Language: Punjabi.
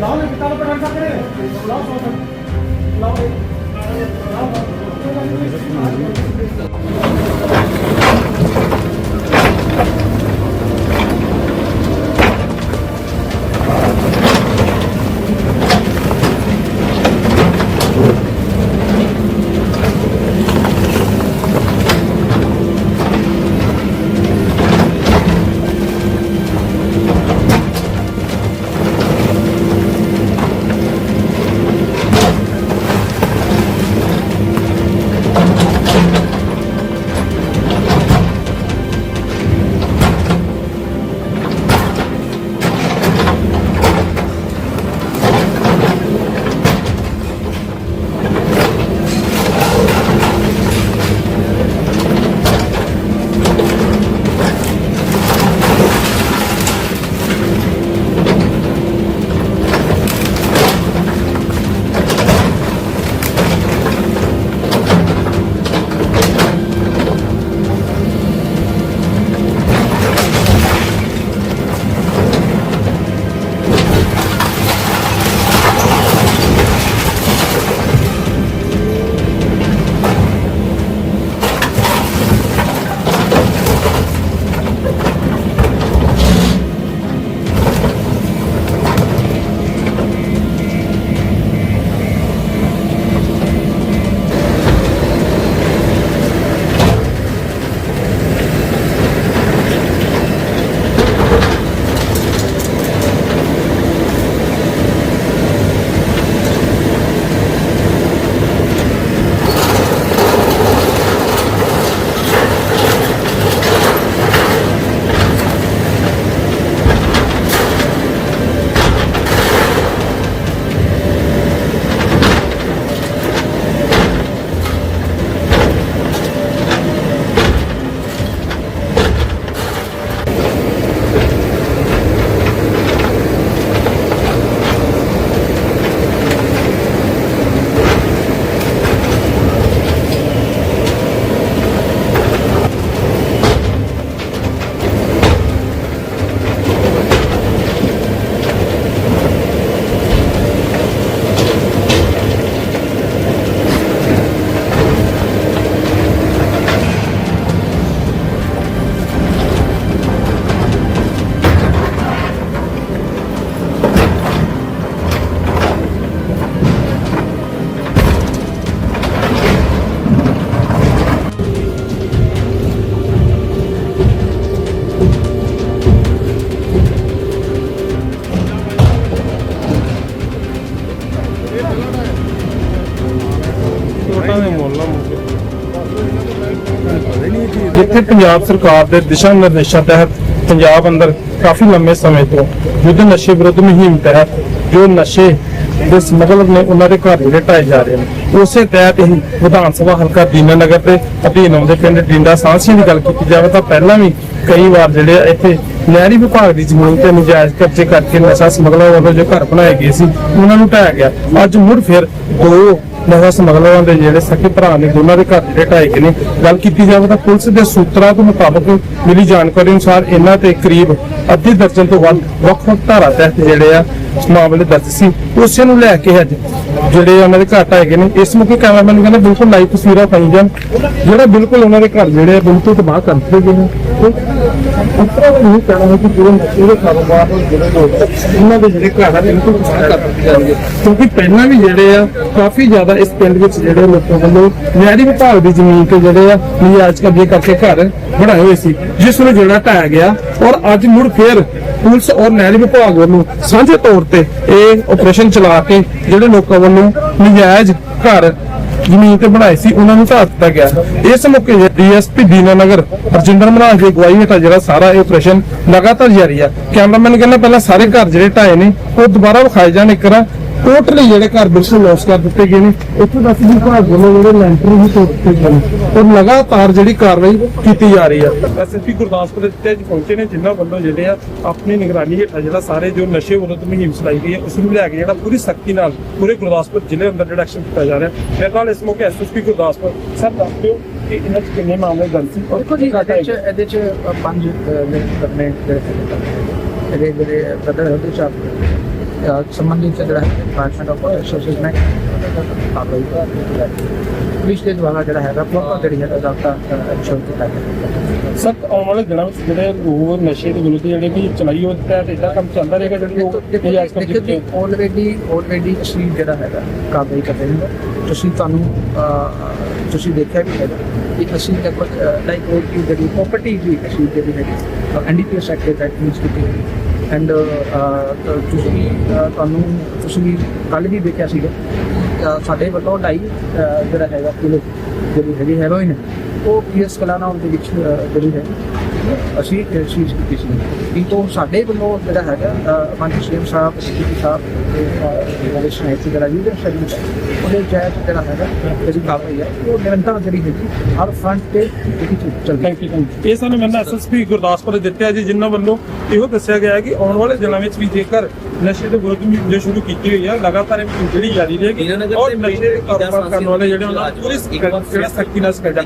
ਲਾਓ ਇਹ ਕਿਤਾਬ ਪੜ੍ਹ ਸਕਦੇ ਲਾਓ ਸੌ ਲਾਓ ਜਿੱਥੇ ਪੰਜਾਬ ਸਰਕਾਰ ਦੇ ਦਿਸ਼ਾ ਨਿਰਦੇਸ਼ਾਂ ਤਹਿਤ ਪੰਜਾਬ ਅੰਦਰ ਕਾਫੀ ਲੰਮੇ ਸਮੇਂ ਤੋਂ ਯੁੱਧ ਨਸ਼ੇ ਵਿਰੁੱਧ ਮੁਹਿੰਮ ਤਹਿਤ ਜੋ ਨਸ਼ੇ ਦੇ ਸਮਗਲਰ ਨੇ ਉਹਨਾਂ ਦੇ ਘਰ ਜਿਹੜੇ ਢਾਏ ਜਾ ਰਹੇ ਨੇ, ਉਸੇ ਤਹਿਤ ਹੀ ਵਿਧਾਨ ਸਭਾ ਹਲਕਾ ਦੀਨਾਨਗਰ ਦੇ ਅਧੀਨ ਆਉਂਦੇ ਪਿੰਡ ਡਿੰਡਾ ਸਾਂਸੀਆਂ ਦੀ ਗੱਲ ਕੀਤੀ ਜਾਵੇ ਤਾਂ ਪਹਿਲਾਂ ਵੀ ਕਈ ਵਾਰ ਜਿਹੜੇ ਇੱਥੇ ਨਹਿਰੀ ਵਿਭਾਗ ਦੀ ਜ਼ਮੀਨ ਤੇ ਨਜਾਇਜ਼ ਕਬਜ਼ੇ ਕਰਕੇ ਨਸ਼ਾ ਸਮਗਲਰ ਵੱਲੋਂ ਜੋ ਘਰ ਬਣਾਏ ਗਏ ਸੀ, ਉਹਨਾਂ ਨੂੰ ਢਾਇਆ ਗਿਆ। ਅੱਜ ਮੁੜ ਫਿਰ ਦੋ ਨਸ਼ਾ ਸਮਗਲਰਾਂ ਦੇ ਜਿਹੜੇ ਸਕੇ ਭਰਾ ਨੇ, ਦੋਨਾਂ ਦੇ ਘਰ ਜਿਹੜੇ ਢਾਏ ਗਏ ਨੇ, ਗੱਲ ਕੀਤੀ ਜਾਵੇ ਤਾਂ ਪੁਲਿਸ ਦੇ ਸੂਤਰਾਂ ਦੇ ਮੁਤਾਬਕ ਮਿਲੀ ਜਾਣਕਾਰੀ ਅਨੁਸਾਰ ਇਹਨਾਂ ਤੇ ਕਰੀਬ ਅੱਧੀ ਦਰਜਨ ਤੋਂ ਵੱਧ ਵੱਖ-ਵੱਖ ਧਾਰਾ ਤਹਿਤ ਜਿਹੜੇ ਆ ਮਾਮਲੇ ਦਰਜ ਸੀ। ਉਸੇ ਨੂੰ ਲੈ ਕੇ ਅੱਜ ਜਿਹੜੇ ਉਹਨਾਂ ਦੇ ਘਰ ਢਾਏ ਗਏ ਨੇ, ਇਸ ਮੌਕੇ ਕੈਮਰਾਮੈਨ ਕਹਿੰਦਾ, ਬਿਲਕੁਲ ਲਾਈਵ ਤਸਵੀਰਾਂ ਪਾਈ ਜਾਣ। ਜਿਹੜਾ ਬਿਲਕੁਲ ਉਹਨਾਂ ਦੇ ਘਰ ਜਿਹੜੇ ਆ, ਬਿਲਕੁਲ ਤਬਾਹ ਕਰ ਦਿੱਤੇ ਗਏ ਨੇ। ਉਤਰਾ ਨਹੀਂ ਕਹਿਣਾ ਹੈ ਕਿ ਜਿਹੜੇ ਨਸ਼ੇ ਦੇ ਕਾਰੋਬਾਰ ਨਾਲ ਜਿਹੜੇ ਲੋਕ ਆ, ਉਹਨਾਂ ਦੇ ਜਿਹੜੇ ਘਰ ਆ ਬਿਲਕੁਲ ਤਬਾਹ ਕਰ ਦਿੱਤੇ ਜਾਣਗੇ ਕਿਉਂਕਿ ਪਹਿਲਾਂ ਵੀ ਜਿਹੜੇ ਆ ਕਾਫੀ ਜ਼ਿਆਦਾ ਇਸ ਪਿੰਡ ਵਿੱਚ ਜਿਹੜੇ ਲੋਕਾਂ ਵੱਲੋਂ ਨਹਿਰੀ ਵਿਭਾਗ ਦੀ ਜ਼ਮੀਨ ਤੇ ਜਿਹੜੇ ਆ ਨਿਆਜ ਕਬਜ਼ੇ ਕਰਕੇ ਘਰ ਬਣਾਏ ਹੋਏ ਸੀ ਜਿਸ ਨੂੰ ਜਿਹੜਾ ਢਾਇਆ ਗਿਆ। ਔਰ ਅੱਜ ਮੁੜ ਫੇਰ ਪੁਲਿਸ ਔਰ ਨਹਿਰੀ ਵਿਭਾਗ ਵੱਲੋਂ ਸਾਂਝੇ ਤੌਰ ਤੇ ਇਹ ਆਪਰੇਸ਼ਨ ਚਲਾ ਕੇ ਜਿਹੜੇ ਲੋਕਾਂ ਵੱਲੋਂ ਨਜਾਇਜ਼ ਘਰ ਜ਼ਮੀਨ ਤੇ ਬਣਾਏ ਸੀ, ਉਹਨਾਂ ਨੂੰ ਢਾਹ ਦਿੱਤਾ ਗਿਆ। ਇਸ ਮੌਕੇ ਡੀਐਸਪੀ ਦੀਨਾਨਗਰ ਰਜਿੰਦਰ ਮਹਾਰਾਜ ਦੀ ਅਗਵਾਈ ਹੇਠ ਜਿਹੜਾ ਸਾਰਾ ਇਹ ਆਪਰੇਸ਼ਨ ਲਗਾਤਾਰ ਜਾਰੀ ਆ। ਕੈਮਰਾਮੈਨ ਕਹਿੰਦਾ ਪਹਿਲਾਂ ਸਾਰੇ ਘਰ ਜਿਹੜੇ ਢਾਏ ਨੇ, ਉਹ ਦੁਬਾਰਾ ਵਿਖਾਏ ਜਾਣ। ਇੱਕ ਵਾਰ ਟੋਟਲੀ ਜਿਹੜੇ ਘਰ ਬਿਲਕੁਲ ਲੋਸ ਕਰ ਦਿੱਤੇ ਗਏ ਨੇ ਉੱਥੇ ਦੱਸ ਦੀ ਵਿਭਾਗ ਵੱਲੋਂ ਜਿਹੜੇ ਲੈਂਟਰ ਵੀ ਤੋੜ ਦਿੱਤੇ ਗਏ ਨੇ। ਔਰ ਲਗਾਤਾਰ ਜਿਹੜੀ ਕਾਰਵਾਈ ਕੀਤੀ ਜਾ ਰਹੀ ਆ। ਐਸਐਸਪੀ ਗੁਰਦਾਸਪੁਰ ਦੇ ਉੱਤੇ ਅੱਜ ਪਹੁੰਚੇ ਨੇ ਜਿਨ੍ਹਾਂ ਵੱਲੋਂ ਜਿਹੜੇ ਆ ਆਪਣੀ ਨਿਗਰਾਨੀ ਹੇਠ ਜਿਹੜਾ ਸਾਰੇ ਜੋ ਨਸ਼ੇ ਵਿਰੁੱਧ ਮੁਹਿੰਮ ਚਲਾਈ ਗਈ ਹੈ ਉਸ ਨੂੰ ਲੈ ਕੇ ਜਿਹੜਾ ਪੂਰੀ ਸਖਤੀ ਨਾਲ ਪੂਰੇ ਗੁਰਦਾਸਪੁਰ ਜ਼ਿਲ੍ਹੇ ਅੰਦਰ ਜਿਹੜਾ ਐਕਸ਼ਨ ਕੀਤਾ ਜਾ ਰਿਹਾ। ਮੇਰੇ ਨਾਲ ਇਸ ਮੌਕੇ ਐਸਐਸਪੀ ਗੁਰਦਾਸਪੁਰ। ਸਰ ਦੱਸ ਦਿਓ ਕਿ ਇਹਨਾਂ 'ਚ ਕਿੰਨੇ ਮਾਮਲੇ ਦਰਜ ਸੀ ਔਰ ਦੇਖੋ ਜੀ ਇਹਦੇ ਚ ਇਹਦੇ ਚ ਪੰਜ ਲਿੰਕ ਕਰਨੇ ਜਿਹੜੇ ਇਹਦੇ ਜਿਹੜੇ ਬਦਲ ਹੁੰਦੇ ਚਾਪ ਸੰਬੰਧਿਤ ਜਿਹੜਾ ਹੈ ਡਿਪਾਰਟਮੈਂਟ ਆਫ ਕਾਰਵਾਈ ਪੁਲਿਸ ਦੇ ਦੁਆਰਾ ਜਿਹੜਾ ਹੈਗਾ ਪ੍ਰੋਪਰ ਜਿਹੜੀ ਹੈ ਜ਼ਾਬਤਾ ਇਨਸ਼ੋਰ ਕੀਤਾ ਗਿਆ। ਸਰ ਆਉਣ ਵਾਲੇ ਦਿਨਾਂ ਵਿੱਚ ਜਿਹੜੇ ਲੋਕ ਨਸ਼ੇ ਦੇ ਵਿਰੁੱਧ ਜਿਹੜੇ ਵੀ ਚਲਾਈ ਉਹ ਤਹਿਤ ਇਹਦਾ ਕੰਮ ਚੱਲਦਾ ਰਹੇਗਾ ਜਿਹੜੇ ਦੇਖੋ ਇਹ ਜਿੱਥੇ ਆਲਰੇਡੀ ਆਲਰੇਡੀ ਅਸੀਂ ਜਿਹੜਾ ਹੈਗਾ ਕਾਰਵਾਈ ਕਰ ਰਹੇ ਹਾਂ। ਤੁਸੀਂ ਤੁਹਾਨੂੰ ਤੁਸੀਂ ਦੇਖਿਆ ਵੀ ਹੈਗਾ ਕਿ ਅਸੀਂ ਲਾਈਕ ਉਹ ਕੀ ਜਿਹੜੀ ਪ੍ਰਾਪਰਟੀ ਦੀ ਅਸੀਂ ਜਿਹੜੀ ਹੈਗੀ ਐਨਡੀਪੀਐਸ ਐਕਟ ਦੇ ਤਹਿਤ ਕੀਤੀ ਹੈ। ਐਂਡ uh, uh, ਤੁਸੀਂ ਅਹ, ਤੁਹਾਨੂੰ ਤੁਸੀਂ ਕੱਲ ਵੀ ਦੇਖਿਆ ਸੀਗਾ ਸਾਡੇ ਵੱਲੋਂ ਢਾਈ ਜਿਹੜਾ ਹੈਗਾ ਕਿਲੋ ਜਿਹੜੀ ਹੈਗੀ ਹੈਰੋਇਨ ਉਹ ਪੀਐਸ ਕਲਾਨਾ ਦੇ ਵਿੱਚ ਜਿਹੜੀ ਹੈ। ਅਸੀਂ ਚੀਜ਼ ਕੀਤੀ ਸੀ। ਕਿ ਤੋਂ ਸਾਡੇ ਵੱਲੋਂ ਜਿਹੜਾ ਹੈਗਾ ਮੰਤਰੀ ਸ਼ੇਮ ਸਾਹਿਬ ਸਿੱਧੀ ਸਾਹਿਬ ਤੇ ਜਿਹੜੇ ਸਹਾਇਕ ਜਿਹੜਾ ਲੀਡਰ ਸਰਵਿਸ ਉਹਦੇ ਜੈਤ ਜਿਹੜਾ ਹੈਗਾ ਜਿਹੜੀ ਕਾਰਵਾਈ ਹੈ ਉਹ ਨਿਰੰਤਰ ਜਿਹੜੀ ਹੈਗੀ ਹਰ ਫਰੰਟ ਤੇ ਜਿਹੜੀ ਚੱਲਦੀ ਹੈ। ਥੈਂਕ ਯੂ ਥੈਂਕ ਯੂ ਇਹ ਸਾਨੂੰ ਮੈਨੂੰ ਐਸਐਸਪੀ ਗੁਰਦਾਸਪੁਰ ਨੇ ਦਿੱਤੇ ਆ ਜੀ ਜਿਨ੍ਹਾਂ ਵੱਲੋਂ ਇਹੋ ਦੱਸਿਆ ਗਿਆ ਹੈ ਕਿ ਆਉਣ ਵਾਲੇ ਦਿਨਾਂ ਵਿੱਚ ਵੀ ਜੇਕਰ ਨਸ਼ੇ ਦੇ ਵਿਰੁੱਧ ਮੁਹਿੰਮ ਜੋ ਸ਼ੁਰੂ ਕੀਤੀ ਹੋਈ ਹੈ ਲਗਾਤਾਰ ਇਹ ਜਿਹੜੀ ਜਾਰੀ ਰਹੇਗੀ ਔਰ ਦੇ ਨਸ਼ੇ ਦੇ ਕਾਰੋਬਾਰ ਕਰਨ ਵਾਲੇ ਜਿਹੜੇ ਉਹਨਾਂ ਨੂੰ ਪੂਰੀ ਸਖਤੀ ਨਾਲ ਸਜ਼ਾ